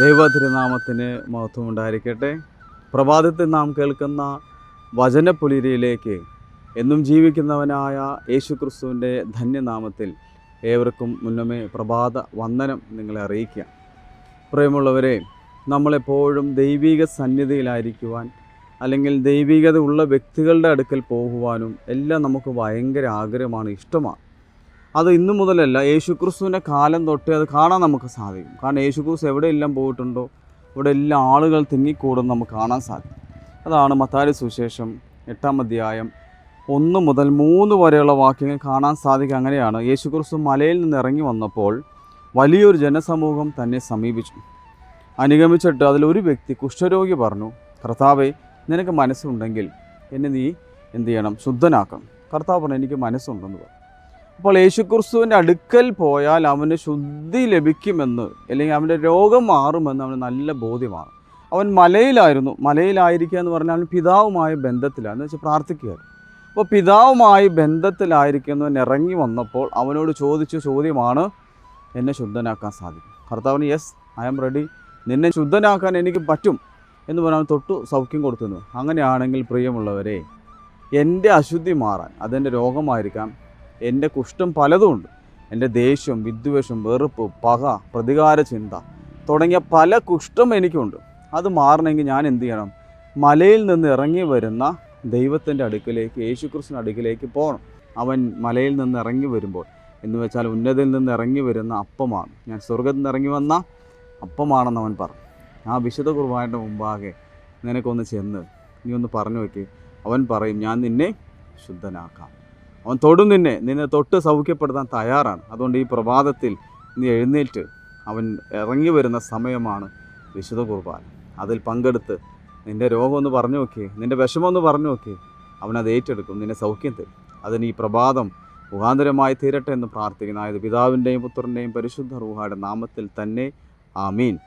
ദൈവ തിരുനാമത്തിന് മഹത്വം ഉണ്ടായിരിക്കട്ടെ പ്രഭാതത്തിൽ നാം കേൾക്കുന്ന വചനപ്പുലിരിയിലേക്ക് എന്നും ജീവിക്കുന്നവനായ യേശുക്രിസ്തുവിന്റെ ധന്യനാമത്തിൽ ഏവർക്കും മുന്നമേ പ്രഭാത വന്ദനം നിങ്ങളെ അറിയിക്കുക. പ്രിയമുള്ളവരെ നമ്മളെപ്പോഴും ദൈവിക സന്നിധിയിലായിരിക്കുവാൻ അല്ലെങ്കിൽ ദൈവികത ഉള്ള വ്യക്തികളുടെ അടുക്കൽ പോകുവാനും എല്ലാം നമുക്ക് ഭയങ്കര ആഗ്രഹമാണ് ഇഷ്ടമാണ്. അത് ഇന്നു മുതലല്ല യേശുക്രിസ്തുവിന്റെ കാലം തൊട്ട് അത് കാണാൻ നമുക്ക് സാധിക്കും. കാരണം യേശുക്രിസ്തു എവിടെയെല്ലാം പോയിട്ടുണ്ടോ ഇവിടെ എല്ലാ ആളുകൾ തിങ്ങിക്കൂടും നമുക്ക് കാണാൻ സാധിക്കും. അതാണ് മത്താരി സുശേഷം എട്ടാം അധ്യായം ഒന്ന് മുതൽ മൂന്ന് വരെയുള്ള വാക്യങ്ങൾ കാണാൻ സാധിക്കുക. അങ്ങനെയാണ് യേശുക്രിസ്തു മലയിൽ നിന്ന് ഇറങ്ങി വന്നപ്പോൾ വലിയൊരു ജനസമൂഹം തന്നെ സമീപിച്ചു. അനുഗമിച്ചിട്ട് അതിലൊരു വ്യക്തി കുഷ്ഠരോഗി പറഞ്ഞു കർത്താവെ നിനക്ക് മനസ്സുണ്ടെങ്കിൽ എന്നെ നീ എന്തു ചെയ്യണം? ശുദ്ധനാക്കണം. കർത്താവ് പറഞ്ഞു എനിക്ക് മനസ്സുണ്ടെന്ന് പറഞ്ഞു. അപ്പോൾ യേശുക്രിസ്തുവിന്റെ അടുക്കൽ പോയാൽ അവന് ശുദ്ധി ലഭിക്കുമെന്ന് അല്ലെങ്കിൽ അവന്റെ രോഗം മാറുമെന്ന് അവന് നല്ല ബോധ്യമാണ്. അവൻ മലയിലായിരുന്നു. മലയിലായിരിക്കുക എന്ന് പറഞ്ഞാൽ അവൻ പിതാവുമായ ബന്ധത്തിലാണ്. എന്ന് വെച്ചാൽ പ്രാർത്ഥിക്കുകയായിരുന്നു. അപ്പോൾ പിതാവുമായി ബന്ധത്തിലായിരിക്കുന്നവൻ ഇറങ്ങി വന്നപ്പോൾ അവനോട് ചോദിച്ച ചോദ്യമാണ് എന്നെ ശുദ്ധനാക്കാൻ സാധിക്കും? കർത്താവിന് യെസ് ഐ ആം റെഡി. നിന്നെ ശുദ്ധനാക്കാൻ എനിക്ക് പറ്റും. എന്ന് പറഞ്ഞാൽ തൊട്ടു സൗഖ്യം കൊടുത്തുന്നു അങ്ങനെയാണെങ്കിൽ പ്രിയമുള്ളവരെ എന്റെ അശുദ്ധി മാറാൻ അതെന്റെ രോഗമായിരിക്കാം എന്റെ കുഷ്ഠം പലതുമുണ്ട് എന്റെ ദേഷ്യം വിദ്വേഷം വെറുപ്പ് പക പ്രതികാര ചിന്ത തുടങ്ങിയ പല കുഷ്ഠം എനിക്കുണ്ട്. അത് മാറണമെങ്കിൽ ഞാൻ എന്തു ചെയ്യണം? മലയിൽ നിന്ന് ഇറങ്ങി വരുന്ന ദൈവത്തിന്റെ അടുക്കിലേക്ക് യേശുക്രിസ്തുവിന്റെ അടുക്കിലേക്ക് പോകണം. അവൻ മലയിൽ നിന്ന് ഇറങ്ങി വരുമ്പോൾ എന്ന് വെച്ചാൽ ഉന്നതിൽ നിന്ന് ഇറങ്ങി വരുന്ന അപ്പമാണ്. ഞാൻ സ്വർഗത്തിൽ നിന്ന് ഇറങ്ങി വന്ന അപ്പമാണെന്ന് അവൻ പറഞ്ഞു. ആ വിശുദ്ധ കുർബാനയുടെ മുമ്പാകെ നിനക്കൊന്ന് ചെന്ന് നീ ഒന്ന് പറഞ്ഞു വയ്ക്കേ അവൻ പറയും ഞാൻ നിന്നെ ശുദ്ധനാക്കാം. അവൻ തൊടും നിന്നെ. നിന്നെ തൊട്ട് സൗഖ്യപ്പെടുത്താൻ തയ്യാറാണ്. അതുകൊണ്ട് ഈ പ്രഭാതത്തിൽ നീ എഴുന്നേറ്റ് അവൻ ഇറങ്ങി വരുന്ന സമയമാണ് വിശുദ്ധ കുർബാന. അതിൽ പങ്കെടുത്ത് നിന്റെ രോഗമൊന്ന് പറഞ്ഞു നോക്കിയേ. നിന്റെ വിഷമമൊന്ന് പറഞ്ഞു നോക്കിയേ. അവനത് ഏറ്റെടുക്കും. നിന്നെ സൗഖ്യം തരും. അതിന് ഈ പ്രഭാതം മുഖാന്തരമായി തീരട്ടെ എന്ന് പ്രാർത്ഥിക്കുന്നു. അതായത് പിതാവിന്റെയും പുത്രന്റെയും പരിശുദ്ധ റൂഹായുടെ നാമത്തിൽ തന്നെ. ആമീൻ.